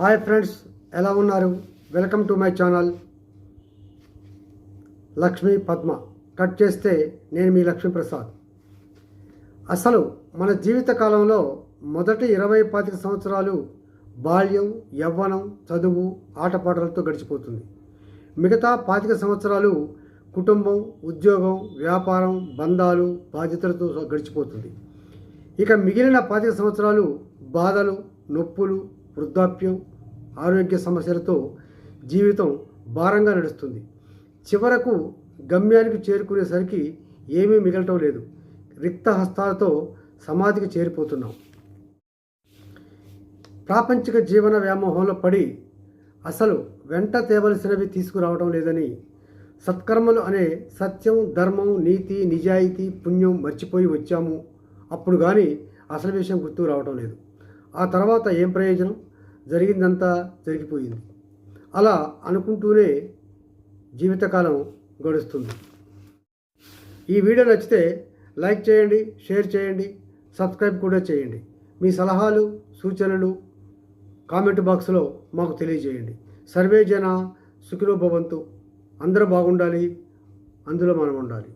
Hi friends ఎలా ఉన్నారు? Welcome to my channel. Lakshmi Padma. Cut చేస్తే నేను మీ లక్ష్మీ ప్రసాద్. అసలు మన జీవిత కాలంలో మొదటి ఇరవై పాతిక సంవత్సరాలు బాల్యం యవ్వనం చదువు ఆటపాటలతో గడిచిపోతుంది. మిగతా పాతిక సంవత్సరాలు కుటుంబం ఉద్యోగం వ్యాపారం బంధాలు బాధ్యతలతో గడిచిపోతుంది. ఇక మిగిలిన పాతిక సంవత్సరాలు బాధలు నొప్పులు వృద్ధాప్యం ఆరోగ్య సమస్యలతో జీవితం భారంగా నడుస్తుంది. చివరకు గమ్యానికి చేరుకునేసరికి ఏమీ మిగలటం లేదు. రిక్త హస్తాలతో సమాధికి చేరిపోతున్నాం. ప్రాపంచిక జీవన వ్యామోహంలో పడి అసలు వెంట తేవలసినవి తీసుకురావడం లేదని సత్కర్మలు అనే సత్యం ధర్మం నీతి నిజాయితీ పుణ్యం మర్చిపోయి వచ్చాము. అప్పుడు కానీ అసలు విషయం గుర్తుకు రావడం లేదు. ఆ తర్వాత ఏం ప్రయోజనం? జరిగిందంతా జరిగిపోయింది. అలా అనుకుంటూనే జీవితకాలం గడుస్తుంది. ఈ వీడియో నచ్చితే లైక్ చేయండి షేర్ చేయండి సబ్స్క్రైబ్ కూడా చేయండి. మీ సలహాలు సూచనలు కామెంట్ బాక్స్లో మాకు తెలియజేయండి. సర్వే జన సుఖిలో భవంతు. అందరూ బాగుండాలి అందులో మనం ఉండాలి.